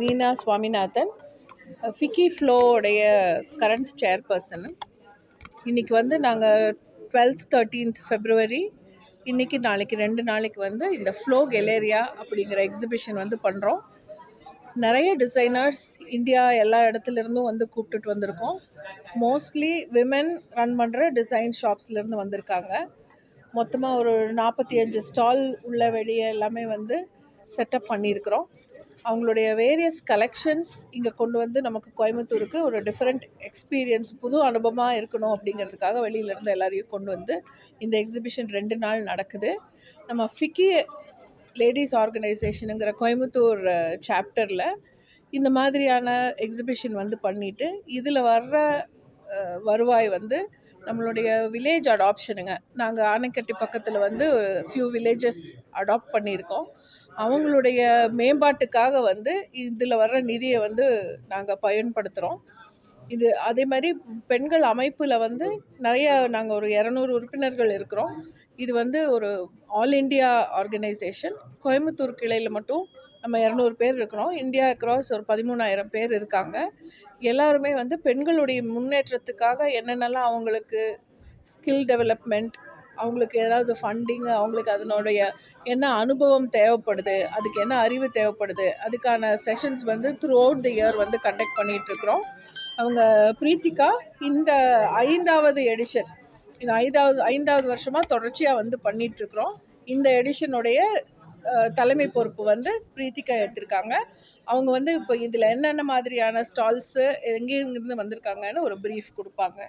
Meena Swaminathan FICCI ஃப்ளோடைய current chairperson இன்றைக்கி வந்து நாங்கள் டுவெல்த் தேர்ட்டீன்த் ஃபெப்ரவரி இன்றைக்கி நாளைக்கு ரெண்டு நாளைக்கு வந்து இந்த ஃப்ளோ கெலேரியா அப்படிங்கிற எக்ஸிபிஷன் வந்து பண்ணுறோம் நிறைய டிசைனர்ஸ் இந்தியா எல்லா இடத்துலேருந்தும் வந்து கூப்பிட்டுட்டு வந்திருக்கோம். மோஸ்ட்லி விமென் ரன் பண்ணுற டிசைன் ஷாப்ஸ்லேருந்து வந்திருக்காங்க. மொத்தமாக ஒரு நாற்பத்தி அஞ்சு ஸ்டால் உள்ள வெளியே எல்லாமே வந்து செட்டப் பண்ணியிருக்கிறோம். அவங்களுடைய வேரியஸ் கலெக்ஷன்ஸ் இங்கே கொண்டு வந்து நமக்கு கோயம்புத்தூருக்கு ஒரு டிஃப்ரெண்ட் எக்ஸ்பீரியன்ஸ் புது அனுபவமாக இருக்கணும் அப்படிங்கிறதுக்காக வெளியிலேருந்து எல்லாரையும் கொண்டு வந்து இந்த எக்ஸிபிஷன் ரெண்டு நாள் நடக்குது. நம்ம ஃபிக்கி லேடிஸ் ஆர்கனைசேஷனுங்கிற கோயம்புத்தூர் சாப்டரில் இந்த மாதிரியான எக்ஸிபிஷன் வந்து பண்ணிவிட்டு இதில் வர்ற வருவாய் வந்து நம்மளுடைய வில்லேஜ் அடாப்ஷனுங்க நாங்கள் ஆனைக்கட்டி பக்கத்தில் வந்து ஒரு ஃபியூ வில்லேஜஸ் அடாப்ட் பண்ணியிருக்கோம். அவங்களுடைய மேம்பாட்டுக்காக வந்து இதில் வர்ற நிதியை வந்து நாங்கள் பயன்படுத்துகிறோம் இது அதே மாதிரி பெண்கள் அமைப்பில் வந்து நிறைய நாங்கள் ஒரு இரநூறு உறுப்பினர்கள் இருக்கிறோம். இது வந்து ஒரு ஆல் இண்டியா ஆர்கனைசேஷன் கோயம்புத்தூர் கிளையில் மட்டும் நம்ம இரநூறு பேர் இருக்கிறோம். இந்தியா அக்ராஸ் ஒரு பதிமூணாயிரம் பேர் இருக்காங்க. எல்லாருமே வந்து பெண்களுடைய முன்னேற்றத்துக்காக என்னென்னலாம் அவங்களுக்கு ஸ்கில் டெவலப்மெண்ட் அவங்களுக்கு ஏதாவது ஃபண்டிங் அவங்களுக்கு அதனுடைய என்ன அனுபவம் தேவைப்படுது அதுக்கு என்ன அறிவு தேவைப்படுது அதுக்கான செஷன்ஸ் வந்து த்ரூ அவுட் தி இயர் வந்து கண்டக்ட் பண்ணிகிட்ருக்குறோம் அவங்க பிரீத்திகா இந்த ஐந்தாவது எடிஷன் இந்த ஐந்தாவது ஐந்தாவது வருஷமாக தொடர்ச்சியாக வந்து பண்ணிகிட்ருக்குறோம் இந்த எடிஷனுடைய தலைமை பொறுப்பு வந்து பிரீத்திகா எடுத்திருக்காங்க. அவங்க வந்து இப்போ இதில் என்னென்ன மாதிரியான ஸ்டால்ஸு எங்கேருந்து வந்திருக்காங்கன்னு ஒரு ப்ரீஃப் கொடுப்பாங்க.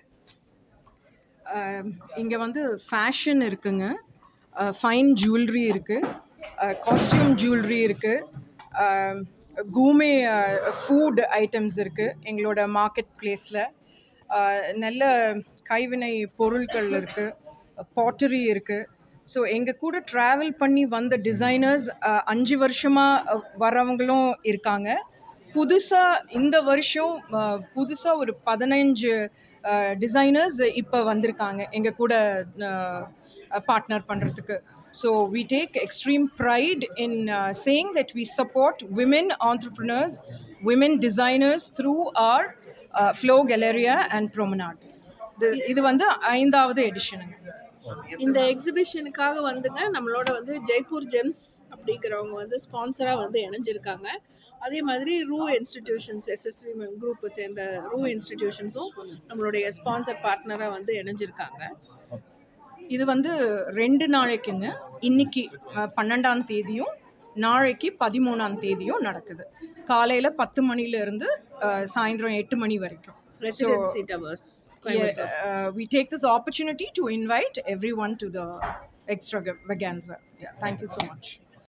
இங்கே வந்து ஃபேஷன் இருக்குங்க. ஃபைன் ஜுவல்லரி இருக்குது காஸ்டியூம் ஜுவல்லரி இருக்குது கூமே ஃபுட் ஐட்டம்ஸ் இருக்குது எங்களோட மார்க்கெட் பிளேஸில் நல்ல கைவினை பொருட்கள் இருக்குது பாட்டரி இருக்குது ஸோ எங்கள் கூட ட்ராவல் பண்ணி வந்த டிசைனர்ஸ் அஞ்சு வருஷமாக வரவங்களும் இருக்காங்க. புதுசாக இந்த வருஷம் புதுசாக ஒரு பதினஞ்சு டிசைனர்ஸ் இப்போ வந்திருக்காங்க. எங்கள் கூட பார்ட்னர் பண்ணுறதுக்கு so we take extreme pride in saying that we support women entrepreneurs women designers through our FLO galleria and promenade இது வந்து ஐந்தாவது எடிஷனுங்க இந்த எக்ஸிபிஷனுக்காக வந்துங்க நம்மளோட வந்து ஜெய்ப்பூர் ஜெம்ஸ் அப்படிங்கிறவங்க வந்து ஸ்பான்சராக வந்து இணைஞ்சிருக்காங்க. அதே மாதிரி ரூ இன்ஸ்டிடியூஷன்ஸ் எஸ்எஸ்வி குரூப்பை சேர்ந்த ரூ இன்ஸ்டிடியூஷன்ஸும் நம்மளுடைய ஸ்பான்சர் பார்ட்னராக வந்து இணைஞ்சிருக்காங்க. இது வந்து ரெண்டு நாளைக்குங்க இன்னைக்கு பன்னெண்டாம் தேதியும் நாளைக்கு பதிமூணாம் தேதியும் நடக்குது காலையில் பத்து மணிலேருந்து சாயந்தரம் எட்டு மணி வரைக்கும் Yeah, uh, we take this opportunity to invite everyone to the extravaganza. Yeah, thank you so much.